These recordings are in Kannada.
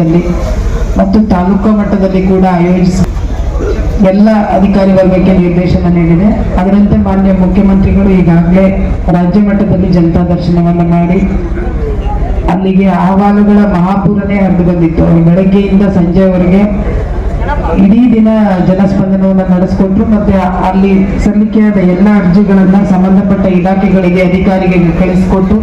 ಮಟ್ಟದಲ್ಲಿ ಮತ್ತು ತಾಲೂಕು ಮಟ್ಟದಲ್ಲಿ ಕೂಡ ಆಯೋಜಿಸಿ ಎಲ್ಲ ಅಧಿಕಾರಿ ವರ್ಗಕ್ಕೆ ನಿರ್ದೇಶನ ನೀಡಿದೆ. ಅದರಂತೆ ಮಾನ್ಯ ಮುಖ್ಯಮಂತ್ರಿಗಳು ಈಗಾಗಲೇ ರಾಜ್ಯ ಮಟ್ಟದಲ್ಲಿ ಜನತಾ ದರ್ಶನವನ್ನು ಮಾಡಿ ಅಲ್ಲಿಗೆ ಅಹವಾಲುಗಳ ಮಹಾಪೂರನೇ ಹರಿದು ಬಂದಿತ್ತು. ಬೆಳಗ್ಗೆಯಿಂದ ಸಂಜೆವರೆಗೆ ಇಡೀ ದಿನ ಜನಸ್ಪಂದನವನ್ನು ನಡೆಸಿಕೊಟ್ರು ಮತ್ತೆ ಅಲ್ಲಿ ಸಲ್ಲಿಕೆಯಾದ ಎಲ್ಲ ಅರ್ಜಿಗಳನ್ನ ಸಂಬಂಧಪಟ್ಟ ಇಲಾಖೆಗಳಿಗೆ, ಅಧಿಕಾರಿಗಳಿಗೆ ಕಳಿಸಿಕೊಟ್ಟು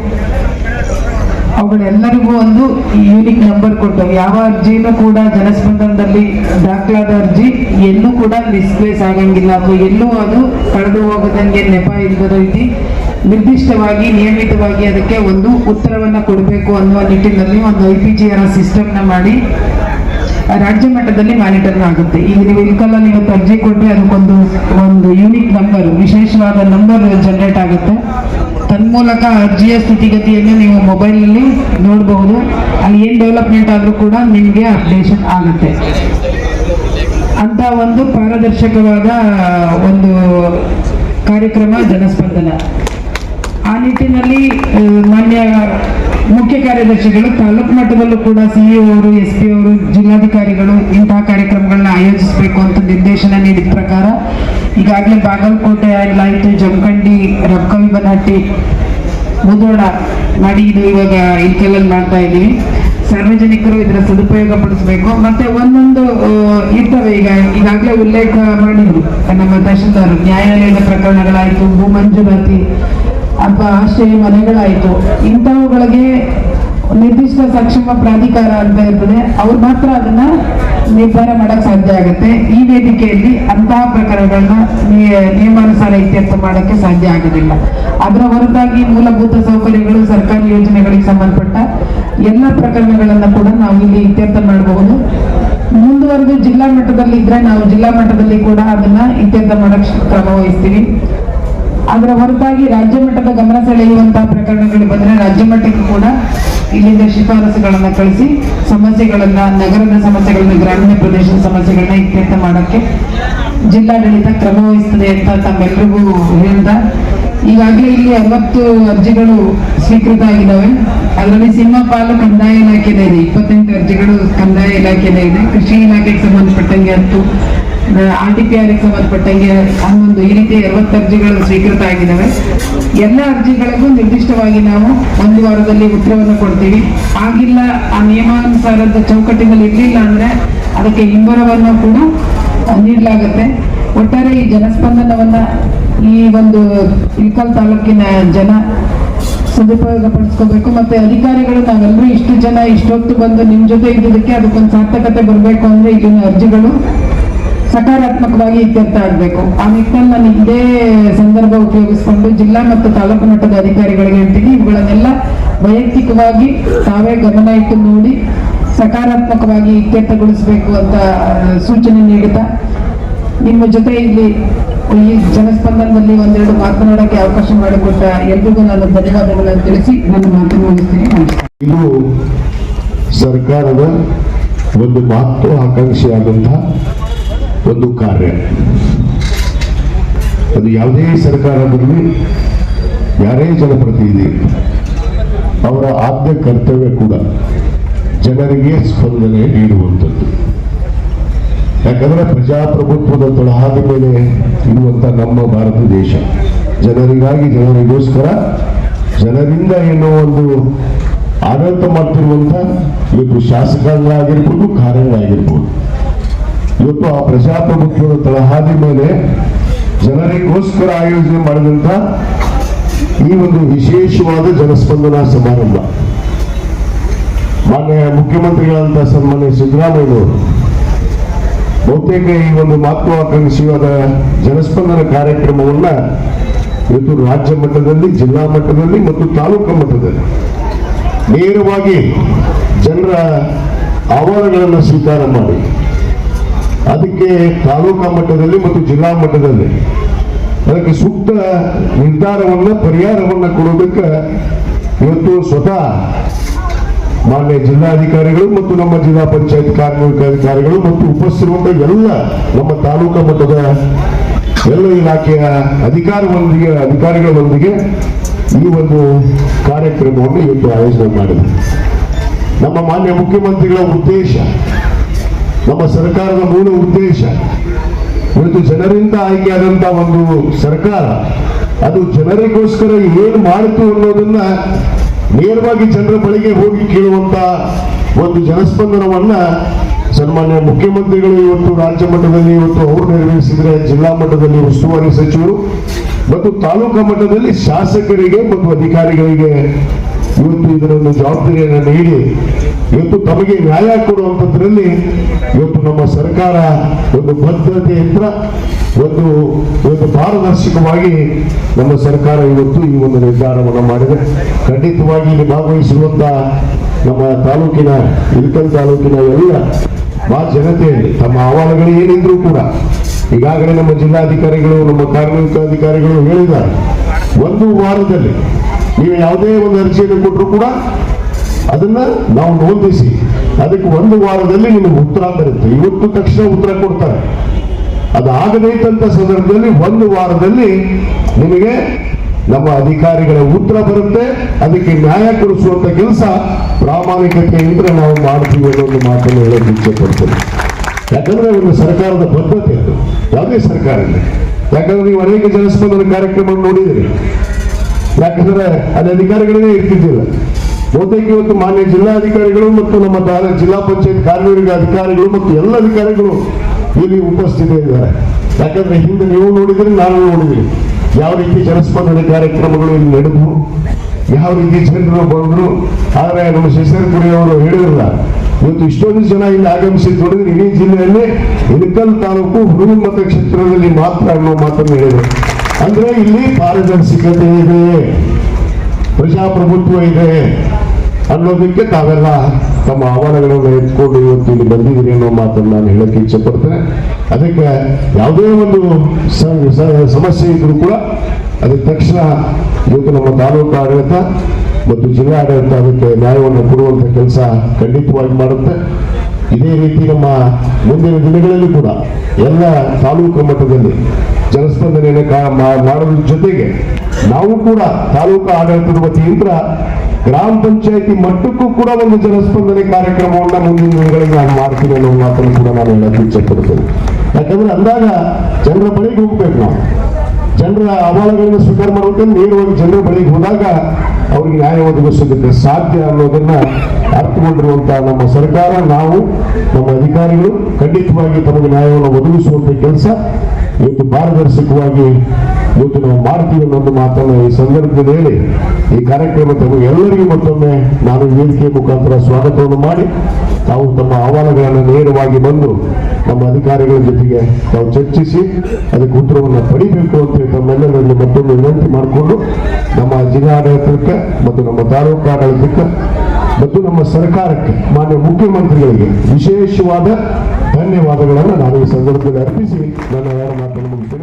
ಅವುಗಳೆಲ್ಲರಿಗೂ ಒಂದು ಯೂನಿಕ್ ನಂಬರ್ ಕೊಟ್ಟು ಯಾವ ಅರ್ಜಿನೂ ಕೂಡ ಜನಸ್ಪಂದನದಲ್ಲಿ ದಾಖಲಾದ ಅರ್ಜಿ ಎಲ್ಲೂ ಕೂಡ ಮಿಸ್ಪ್ಲೇಸ್ ಆಗಂಗಿಲ್ಲ. ಅಥವಾ ಎಲ್ಲೂ ಅದು ಕಳೆದು ಹೋಗದಂಗೆ ನೆಪ ಇಲ್ಲದ ರೀತಿ ನಿರ್ದಿಷ್ಟವಾಗಿ, ನಿಯಮಿತವಾಗಿ ಅದಕ್ಕೆ ಒಂದು ಉತ್ತರವನ್ನು ಕೊಡಬೇಕು ಅನ್ನುವ ನಿಟ್ಟಿನಲ್ಲಿ ಒಂದು ಐ ಪಿ ಜಿ ಆರ್ ಸಿಸ್ಟಮ್ನ ಮಾಡಿ ರಾಜ್ಯ ಮಟ್ಟದಲ್ಲಿ ಮಾನಿಟರ್ ಆಗುತ್ತೆ. ಈಗ ನೀವು ಇಲ್ಕಲ್ಲ ಇವತ್ತು ಅರ್ಜಿ ಕೊಟ್ಟರೆ ಅದಕ್ಕೊಂದು, ಒಂದು ಯೂನಿಕ್ ನಂಬರ್ ವಿಶೇಷವಾದ ನಂಬರ್ ಜನರೇಟ್ ಆಗುತ್ತೆ. ತನ್ಮೂಲಕ ಅರ್ಜಿಯ ಸ್ಥಿತಿಗತಿಯನ್ನು ನೀವು ಮೊಬೈಲಲ್ಲಿ ನೋಡಬಹುದು. ಅಲ್ಲಿ ಏನು ಡೆವಲಪ್ಮೆಂಟ್ ಆದರೂ ಕೂಡ ನಿಮಗೆ ಅಪ್ಡೇಷನ್ ಆಗುತ್ತೆ. ಅಂತ ಒಂದು ಪಾರದರ್ಶಕವಾದ, ಒಂದು ಕಾರ್ಯಕ್ರಮ ಜನಸ್ಪಂದನ ಆ ನಿಟ್ಟಿನಲ್ಲಿ ಮಾನ್ಯ ಕಾರ್ಯದರ್ಶಿಗಳು, ತಾಲೂಕು ಮಟ್ಟದಲ್ಲೂ ಕೂಡ ಸಿಇಒ ಅವರು ಎಸ್ ಪಿ ಅವರು, ಜಿಲ್ಲಾಧಿಕಾರಿಗಳು ಇಂತಹ ಕಾರ್ಯಕ್ರಮಗಳನ್ನ ಆಯೋಜಿಸಬೇಕು ಅಂತ ನಿರ್ದೇಶನ ನೀಡಿದ ಪ್ರಕಾರ ಈಗಾಗಲೇ ಬಾಗಲಕೋಟೆ ಆಯ್ತು ಜಮಖಂಡಿ, ರಬ್ಕವಿ ಬನಹಟ್ಟಿ ಮುದೋಡ ಮಾಡಿ ಇದು ಇವಾಗ ಇಲ್ಕೆಲ್ಲಲ್ಲಿ ಮಾಡ್ತಾ ಇದ್ದೀವಿ. ಸಾರ್ವಜನಿಕರು ಇದರ ಸದುಪಯೋಗ ಪಡಿಸಬೇಕು. ಮತ್ತೆ ಒಂದೊಂದು ಇರ್ತವೆ ಈಗ. ಈಗಾಗಲೇ ಉಲ್ಲೇಖ ಮಾಡಿದ್ರು ನಮ್ಮ ತಹಶೀಲ್ದಾರ್. ನ್ಯಾಯಾಲಯದ ಪ್ರಕರಣಗಳಾಯಿತು ಭೂ ಮಂಜೂರಾತಿ ಅಥವಾ ಆಶ್ರಯ ಮನೆಗಳಾಯಿತು. ಇಂಥವುಗಳಿಗೆ ನಿರ್ದಿಷ್ಟ ಸಕ್ಷಮ ಪ್ರಾಧಿಕಾರ ಅಂತ ಇರ್ತದೆ ಅವ್ರು ಮಾತ್ರ ಅದನ್ನ ನಿರ್ಧಾರ ಮಾಡಕ್ ಸಾಧ್ಯ ಆಗುತ್ತೆ. ಈ ವೇದಿಕೆಯಲ್ಲಿ ಅಂತಹ ಪ್ರಕರಣಗಳನ್ನ ನಿಯ- ನಿಯಮಾನುಸಾರ ಇತ್ಯರ್ಥ ಮಾಡಕ್ಕೆ ಸಾಧ್ಯ ಆಗೋದಿಲ್ಲ. ಅದರ ಹೊರತಾಗಿ ಮೂಲಭೂತ ಸೌಕರ್ಯಗಳು, ಸರ್ಕಾರಿ ಯೋಜನೆಗಳಿಗೆ ಸಂಬಂಧಪಟ್ಟ ಎಲ್ಲ ಪ್ರಕರಣಗಳನ್ನ ಕೂಡ ನಾವು ಇಲ್ಲಿ ಇತ್ಯರ್ಥ ಮಾಡಬಹುದು. ಮುಂದುವರೆದು ಜಿಲ್ಲಾ ಮಟ್ಟದಲ್ಲಿ ಇದ್ರೆ ನಾವು ಜಿಲ್ಲಾ ಮಟ್ಟದಲ್ಲಿ ಕೂಡ ಅದನ್ನ ಇತ್ಯರ್ಥ ಮಾಡಕ್ ಕ್ರಮ ವಹಿಸ್ತೀವಿ. ಅದರ ಹೊರತಾಗಿ ರಾಜ್ಯ ಮಟ್ಟದ ಗಮನ ಸೆಳೆಯುವಂತಹ ಪ್ರಕರಣಗಳು ಬಂದರೆ ರಾಜ್ಯ ಮಟ್ಟಕ್ಕೆ ಕೂಡ ಇಲ್ಲಿಂದ ಶಿಫಾರಸುಗಳನ್ನ ಕಳಿಸಿ, ಸಮಸ್ಯೆಗಳನ್ನ, ನಗರದ ಸಮಸ್ಯೆಗಳನ್ನ, ಗ್ರಾಮೀಣ ಪ್ರದೇಶದ ಸಮಸ್ಯೆಗಳನ್ನ ಇತ್ಯರ್ಥ ಮಾಡಕ್ಕೆ ಜಿಲ್ಲಾಡಳಿತ ಕ್ರಮ ವಹಿಸ್ತದೆ ಅಂತ ತಮ್ಮೆಲ್ಲರಿಗೂ ಹೇಳ್ದ. ಈಗಾಗಲೇ ಇಲ್ಲಿ ಅರವತ್ತು ಅರ್ಜಿಗಳು ಸ್ವೀಕೃತ ಆಗಿದ್ದಾವೆ ಅದರಲ್ಲಿ ಸಿಂಹಪಾಲು ಕಂದಾಯ ಇಲಾಖೆನೇ ಇದೆ. ಇಪ್ಪತ್ತೆಂಟು ಅರ್ಜಿಗಳು ಕಂದಾಯ ಇಲಾಖೆನೇ ಇದೆ. ಕೃಷಿ ಇಲಾಖೆಗೆ ಸಂಬಂಧಪಟ್ಟಂಗೆ ಹತ್ತು. ಆರ್ ಟಿ ಪಿ ಆರ್ ಸಂಬಂಧಪಟ್ಟಂಗೆ ಹನ್ನೊಂದು ಈ ರೀತಿ ಅರವತ್ತು ಅರ್ಜಿಗಳು ಸ್ವೀಕೃತ ಆಗಿದ್ದಾವೆ. ಎಲ್ಲ ಅರ್ಜಿಗಳಿಗೂ ನಿರ್ದಿಷ್ಟವಾಗಿ ನಾವು ಒಂದು ವಾರದಲ್ಲಿ ಉತ್ತರವನ್ನು ಕೊಡ್ತೀವಿ. ಆಗಿಲ್ಲ, ಆ ನಿಯಮಾನುಸಾರದ ಚೌಕಟ್ಟಿನಲ್ಲಿ ಇರಲಿಲ್ಲ ಅಂದ್ರೆ ಅದಕ್ಕೆ ಹಿಂಬರವನ್ನು ಕೂಡ ನೀಡಲಾಗುತ್ತೆ. ಒಟ್ಟಾರೆ ಈ ಜನಸ್ಪಂದನವನ್ನ ಈ ಒಂದು ಇಳ್ಕಲ್ ತಾಲೂಕಿನ ಜನ ಸದುಪಯೋಗ ಪಡಿಸ್ಕೋಬೇಕು ಮತ್ತೆ ಅಧಿಕಾರಿಗಳು ನಾವೆಲ್ಲರೂ ಇಷ್ಟು ಜನ ಇಷ್ಟೊತ್ತು ಬಂದು ನಿಮ್ಮ ಜೊತೆ ಇದ್ದಿದ್ದಕ್ಕೆ ಅದಕ್ಕೊಂದು ಸಾರ್ಥಕತೆ ಬರಬೇಕು ಅಂದ್ರೆ ಇಲ್ಲಿನ ಅರ್ಜಿಗಳು ಸಕಾರಾತ್ಮಕವಾಗಿ ಇತ್ಯರ್ಥ ಆಗಬೇಕು. ಆ ನಿಟ್ಟಿನಲ್ಲಿ ನಾನು ಇದೇ ಸಂದರ್ಭ ಉಪಯೋಗಿಸಿಕೊಂಡು ಜಿಲ್ಲಾ ಮತ್ತು ತಾಲೂಕು ಮಟ್ಟದ ಅಧಿಕಾರಿಗಳಿಗೆ ಹೇಳ್ತೀನಿ ಇವುಗಳನ್ನೆಲ್ಲ ವೈಯಕ್ತಿಕವಾಗಿ ತಾವೇ ಗಮನ ಇಟ್ಟು ನೋಡಿ ಸಕಾರಾತ್ಮಕವಾಗಿ ಇತ್ಯರ್ಥಗೊಳಿಸಬೇಕು ಅಂತ ಸೂಚನೆ ನೀಡುತ್ತಾ ನಿಮ್ಮ ಜೊತೆ ಇಲ್ಲಿ ಈ ಜನಸ್ಪಂದನದಲ್ಲಿ ಒಂದೆರಡು ಮಾತನಾಡೋಕ್ಕೆ ಅವಕಾಶ ಮಾಡಿಕೊಟ್ಟ ಎಲ್ರಿಗೂ ನಾನು ಧನ್ಯವಾದಗಳನ್ನು ತಿಳಿಸಿ ನನ್ನ ಮಾತು ಮುಗಿಸ್ತೀನಿ. ಇದು ಸರ್ಕಾರದ ಒಂದು ಮಹತ್ವಾಕಾಂಕ್ಷೆಯಾದಂತಹ ಒಂದು ಕಾರ್ಯ. ಅದು ಯಾವುದೇ ಸರ್ಕಾರ ಬರಲಿ, ಯಾರೇ ಜನಪ್ರತಿನಿಧಿ, ಅವರ ಆದ್ಯ ಕರ್ತವ್ಯ ಕೂಡ ಜನರಿಗೆ ಸ್ಪಂದನೆ ನೀಡುವಂಥದ್ದು. ಯಾಕಂದ್ರೆ ಪ್ರಜಾಪ್ರಭುತ್ವದ ತೊಳಹಾದ ಮೇಲೆ ಇರುವಂತ ನಮ್ಮ ಭಾರತ ದೇಶ, ಜನರಿಗಾಗಿ ಜನರಿಗೋಸ್ಕರ, ಜನರಿಂದ ಏನೋ ಒಂದು ಆಡಳಿತ ಮಾಡ್ತಿರುವಂತ ಇವತ್ತು ಶಾಸಕರಾಗಿರ್ಬೋದು ಕಾರ್ಯಗಳಾಗಿರ್ಬೋದು ಇವತ್ತು ಆ ಪ್ರಜಾಪ್ರಭುತ್ವದ ತಳಹಾದಿ ಮೇಲೆ ಜನರಿಗೋಸ್ಕರ ಆಯೋಜನೆ ಮಾಡಿದಂತ ಈ ಒಂದು ವಿಶೇಷವಾದ ಜನಸ್ಪಂದನಾ ಸಮಾರಂಭ. ಮಾನ್ಯ ಮುಖ್ಯಮಂತ್ರಿಗಳಂತ ಸನ್ಮಾನ್ಯ ಸಿದ್ದರಾಮಯ್ಯನವರು, ಬಹುತೇಕ ಈ ಒಂದು ಮಹತ್ವಾಕಾಂಕ್ಷಿಯಾದ ಜನಸ್ಪಂದನ ಕಾರ್ಯಕ್ರಮವನ್ನ ಇವತ್ತು ರಾಜ್ಯ ಮಟ್ಟದಲ್ಲಿ, ಜಿಲ್ಲಾ ಮಟ್ಟದಲ್ಲಿ ಮತ್ತು ತಾಲೂಕು ಮಟ್ಟದಲ್ಲಿ ನೇರವಾಗಿ ಜನರ ಆಹ್ವಾನಗಳನ್ನು ಸ್ವೀಕಾರ ಮಾಡಿ ಅದಕ್ಕೆ ತಾಲೂಕಾ ಮಟ್ಟದಲ್ಲಿ ಮತ್ತು ಜಿಲ್ಲಾ ಮಟ್ಟದಲ್ಲಿ ಅದಕ್ಕೆ ಸೂಕ್ತ ನಿರ್ಧಾರವನ್ನ, ಪರಿಹಾರವನ್ನ ಕೊಡೋದಕ್ಕೆ ಇವತ್ತು ಸ್ವತಃ ಮಾನ್ಯ ಜಿಲ್ಲಾಧಿಕಾರಿಗಳು ಮತ್ತು ನಮ್ಮ ಜಿಲ್ಲಾ ಪಂಚಾಯತ್ ಕಾರ್ಮಿಕ ಅಧಿಕಾರಿಗಳು ಮತ್ತು ಉಪಸ್ಥಿರುವಂತಹ ಎಲ್ಲ ನಮ್ಮ ತಾಲೂಕಾ ಮಟ್ಟದ ಎಲ್ಲ ಇಲಾಖೆಯ ಅಧಿಕಾರಿಗಳೊಂದಿಗೆ ಅಧಿಕಾರಿಗಳೊಂದಿಗೆ ಈ ಒಂದು ಕಾರ್ಯಕ್ರಮವನ್ನು ಇವತ್ತು ಆಯೋಜನೆ ಮಾಡಿದೆ. ನಮ್ಮ ಮಾನ್ಯ ಮುಖ್ಯಮಂತ್ರಿಗಳ ಉದ್ದೇಶ ನಮ್ಮ ಸರ್ಕಾರದ ಮೂಲ ಉದ್ದೇಶ. ಇವತ್ತು ಜನರಿಂದ ಆಯ್ಕೆಯಾದಂತ ಒಂದು ಸರ್ಕಾರ, ಅದು ಜನರಿಗೋಸ್ಕರ ಏನು ಮಾಡಿತು ಅನ್ನೋದನ್ನ ನೇರವಾಗಿ ಜನರ ಬಳಿಗೆ ಹೋಗಿ ಕೇಳುವಂತ ಒಂದು ಜನಸ್ಪಂದನವನ್ನ ಸನ್ಮಾನ್ಯ ಮುಖ್ಯಮಂತ್ರಿಗಳು ಇವತ್ತು ರಾಜ್ಯ ಮಟ್ಟದಲ್ಲಿ ಇವತ್ತು ಅವರು ನೆರವೇರಿಸಿದ್ರೆ ಜಿಲ್ಲಾ ಮಟ್ಟದಲ್ಲಿ ಉಸ್ತುವಾರಿ ಸಚಿವರು ಮತ್ತು ತಾಲೂಕಾ ಮಟ್ಟದಲ್ಲಿ ಶಾಸಕರಿಗೆ ಮತ್ತು ಅಧಿಕಾರಿಗಳಿಗೆ ಇವತ್ತು ಇದರೊಂದು ಜವಾಬ್ದಾರಿಯನ್ನು ನೀಡಿ ಇವತ್ತು ತಮಗೆ ನ್ಯಾಯ ಕೊಡುವಂಥದ್ರಲ್ಲಿ ಇವತ್ತು ನಮ್ಮ ಸರ್ಕಾರ ಒಂದು ಬದ್ಧತೆಯಿಂದ ಒಂದು ಒಂದು ಪಾರದರ್ಶಕವಾಗಿ ನಮ್ಮ ಸರ್ಕಾರ ಇವತ್ತು ಈ ಒಂದು ನಿರ್ಧಾರವನ್ನು ಮಾಡಿದೆ. ಖಂಡಿತವಾಗಿ ಇಲ್ಲಿ ಭಾಗವಹಿಸಿರುವಂತ ನಮ್ಮ ತಾಲೂಕಿನ ಇಲ್ಕಲ್ ತಾಲೂಕಿನ ಎಲ್ಲ ಆ ಜನತೆಯಲ್ಲಿ, ತಮ್ಮ ಅಹವಾಲುಗಳು ಏನಿದ್ರು ಕೂಡ, ಈಗಾಗಲೇ ನಮ್ಮ ಜಿಲ್ಲಾಧಿಕಾರಿಗಳು, ನಮ್ಮ ಕಾರ್ಮಿಕ ಅಧಿಕಾರಿಗಳು ಹೇಳಿದ್ದಾರೆ. ಒಂದು ವಾರದಲ್ಲಿ ನೀವು ಯಾವುದೇ ಒಂದು ಅರ್ಜಿಯನ್ನು ಕೊಟ್ಟರು ಕೂಡ ಅದನ್ನ ನಾವು ನೋಂದಿಸಿ ಅದಕ್ಕೆ ಒಂದು ವಾರದಲ್ಲಿ ನಿಮಗೆ ಉತ್ತರ ಬರುತ್ತೆ. ಇವತ್ತು ತಕ್ಷಣ ಉತ್ತರ ಕೊಡ್ತಾರೆ. ಅದಾಗದೇ ಸಂದರ್ಭದಲ್ಲಿ ಒಂದು ವಾರದಲ್ಲಿ ನಿಮಗೆ ನಮ್ಮ ಅಧಿಕಾರಿಗಳ ಉತ್ತರ ಬರುತ್ತೆ. ಅದಕ್ಕೆ ನ್ಯಾಯ ಕೊಡಿಸುವಂತ ಕೆಲಸ ಪ್ರಾಮಾಣಿಕತೆಯಿಂದ ನಾವು ಮಾಡ್ತೀವಿ ಅನ್ನೋ ಮಾತನ್ನು ಹೇಳೋಕೆ ಇಚ್ಛೆ ಪಡ್ತೇನೆ ಯಾಕಂದ್ರೆ ಒಂದು ಸರ್ಕಾರದ ಬದ್ಧತೆ ಅದು. ಯಾವುದೇ ಸರ್ಕಾರ ಇಲ್ಲ. ಯಾಕಂದ್ರೆ ನೀವು ಅನೇಕ ಜನಸ್ಪಂದನ ಕಾರ್ಯಕ್ರಮ ನೋಡಿದಿರಿ ಯಾಕಂದ್ರೆ ಅಲ್ಲಿ ಅಧಿಕಾರಿಗಳೇ ಇರ್ತಿದ್ದಿಲ್ಲ. ಬಹುತೇಕ ಇವತ್ತು ಮಾನ್ಯ ಜಿಲ್ಲಾಧಿಕಾರಿಗಳು ಮತ್ತು ನಮ್ಮ ಜಿಲ್ಲಾ ಪಂಚಾಯತ್ ಕಾರ್ಮಿಕ ಅಧಿಕಾರಿಗಳು ಮತ್ತು ಎಲ್ಲ ಅಧಿಕಾರಿಗಳು ಇಲ್ಲಿ ಉಪಸ್ಥಿತರಿದ್ದಾರೆ ಯಾಕಂದ್ರೆ ಹಿಂದೆ ನೀವು ನೋಡಿದ್ರೆ ನಾನು ನೋಡಿದ್ರಿ ಯಾವ ರೀತಿ ಜನಸ್ಪಂದನೆ ಕಾರ್ಯಕ್ರಮಗಳು ಇಲ್ಲಿ ನಡೆದವು ಯಾವ ರೀತಿ ಜನರು ಬಂದ್ರು. ಆದರೆ ನಮ್ಮ ಶಶಿಧರ್ ಅವರು ಇವತ್ತು ಇಷ್ಟೊಂದು ಜನ ಇಲ್ಲಿ ಆಗಮಿಸಿದ್ದು ನೋಡಿದ್ರೆ ಇಡೀ ಜಿಲ್ಲೆಯಲ್ಲಿ ಇಳಕಲ್ ತಾಲೂಕು ಹುಡುಗ ಮತಕ್ಷೇತ್ರದಲ್ಲಿ ಮಾತ್ರ ಅನ್ನೋ ಮಾತನ್ನು ಹೇಳಿದರು. ಅಂದ್ರೆ ಇಲ್ಲಿ ಪಾರದರ್ಶಕತೆ ಇದೆ, ಪ್ರಜಾಪ್ರಭುತ್ವ ಇದೆ. ಅನ್ನೋದಕ್ಕೆ ತಾವೆಲ್ಲ ತಮ್ಮ ಆಹ್ವಾನಗಳನ್ನು ಎತ್ಕೊಂಡು ಇವತ್ತು ಇಲ್ಲಿ ಬಂದಿದ್ದೀನಿ ಅನ್ನೋ ಮಾತನ್ನು ನಾನು ಹೇಳಕ್ಕೆ ಇಚ್ಛೆ ಪಡ್ತೇನೆ ಅದಕ್ಕೆ ಯಾವುದೇ ಒಂದು ಸಮಸ್ಯೆ ಇದ್ರೂ ಕೂಡ ಅದಕ್ಕೆ ತಕ್ಷಣ ಇವತ್ತು ನಮ್ಮ ತಾಲೂಕು ಆಡಳಿತ ಮತ್ತು ಜಿಲ್ಲಾ ಆಡಳಿತ ಅದಕ್ಕೆ ನ್ಯಾಯವನ್ನು ಕೊಡುವಂತ ಕೆಲಸ ಖಂಡಿತವಾಗಿ ಮಾಡುತ್ತೆ. ಇದೇ ರೀತಿ ನಮ್ಮ ಮುಂದಿನ ದಿನಗಳಲ್ಲಿ ಕೂಡ ಎಲ್ಲ ತಾಲೂಕು ಮಟ್ಟದಲ್ಲಿ ಜನಸ್ಪಂದನೆಯನ್ನು ಮಾಡೋದ್ರ ಜೊತೆಗೆ ನಾವು ಕೂಡ ತಾಲೂಕು ಆಡಳಿತದ ವತಿಯಿಂದ ಗ್ರಾಮ ಪಂಚಾಯತಿ ಮಟ್ಟಕ್ಕೂ ಕೂಡ ಒಂದು ಜನಸ್ಪಂದನೆ ಕಾರ್ಯಕ್ರಮವನ್ನು ಮುಂದಿನ ದಿನಗಳಲ್ಲಿ ನಾನು ಮಾಡ್ತೀನಿ ಅನ್ನೋ ಮಾತನ್ನು ಕೂಡ ನಾನು ಹೇಳಕ್ಕೆ ಇಚ್ಛೆಪಡ್ತೇನೆ ಯಾಕಂದ್ರೆ ಅಂದಾಗ ಜನರ ಬಳಿಗೆ ಹೋಗ್ಬೇಕು ನಾವು. ಜನರ ಅವಾಳಗಳನ್ನು ಸ್ವೀಕಾರ ಮಾಡಬೇಕಂದ್ರೆ ನೇರವಾಗಿ ಜನರ ಬಳಿಗೆ ಹೋದಾಗ ಅವ್ರಿಗೆ ನ್ಯಾಯ ಒದಗಿಸೋದಕ್ಕೆ ಸಾಧ್ಯ ಅನ್ನೋದನ್ನ ಅರ್ಥಗೊಂಡಿರುವಂತಹ ನಮ್ಮ ಸರ್ಕಾರ, ನಾವು, ನಮ್ಮ ಅಧಿಕಾರಿಗಳು ಖಂಡಿತವಾಗಿ ತಮಗೆ ನ್ಯಾಯವನ್ನು ಒದಗಿಸುವಂತ ಕೆಲಸ, ಇವತ್ತು ಪಾರದರ್ಶಕವಾಗಿ ಇವತ್ತು ನಾವು ಮಾಡ್ತೀವಿ ಅನ್ನೋದು ಮಾತನ್ನು ಈ ಸಂದರ್ಭದಲ್ಲಿ ಹೇಳಿ, ಈ ಕಾರ್ಯಕ್ರಮ ಎಲ್ಲರಿಗೂ ಮತ್ತೊಮ್ಮೆ ನಾನು ವೇದಿಕೆ ಮುಖಾಂತರ ಸ್ವಾಗತವನ್ನು ಮಾಡಿ, ತಾವು ತಮ್ಮ ಅಹವಾಲುಗಳನ್ನು ನೇರವಾಗಿ ಬಂದು ನಮ್ಮ ಅಧಿಕಾರಿಗಳ ಜೊತೆಗೆ ತಾವು ಚರ್ಚಿಸಿ, ಅದಕ್ಕೆ ಉತ್ತರವನ್ನು ಪಡಿಬೇಕು ಅಂತ ತಮ್ಮೆಲ್ಲರಲ್ಲಿ ಮತ್ತೊಮ್ಮೆ ವಿನಂತಿ ಮಾಡಿಕೊಂಡು, ನಮ್ಮ ಜಿಲ್ಲಾಡಳಿತಕ್ಕೆ ಮತ್ತು ನಮ್ಮ ತಾಲೂಕು ಆಡಳಿತಕ್ಕೆ ಮತ್ತು ನಮ್ಮ ಸರ್ಕಾರಕ್ಕೆ, ಮಾನ್ಯ ಮುಖ್ಯಮಂತ್ರಿಗಳಿಗೆ ವಿಶೇಷವಾದ ಧನ್ಯವಾದಗಳನ್ನು ನಾನು ಈ ಸಂದರ್ಭದಲ್ಲಿ ಅರ್ಪಿಸಿ, ನನ್ನ ಯಾರ ಮಾತನ್ನು ಮುಗಿಸ್ತೇನೆ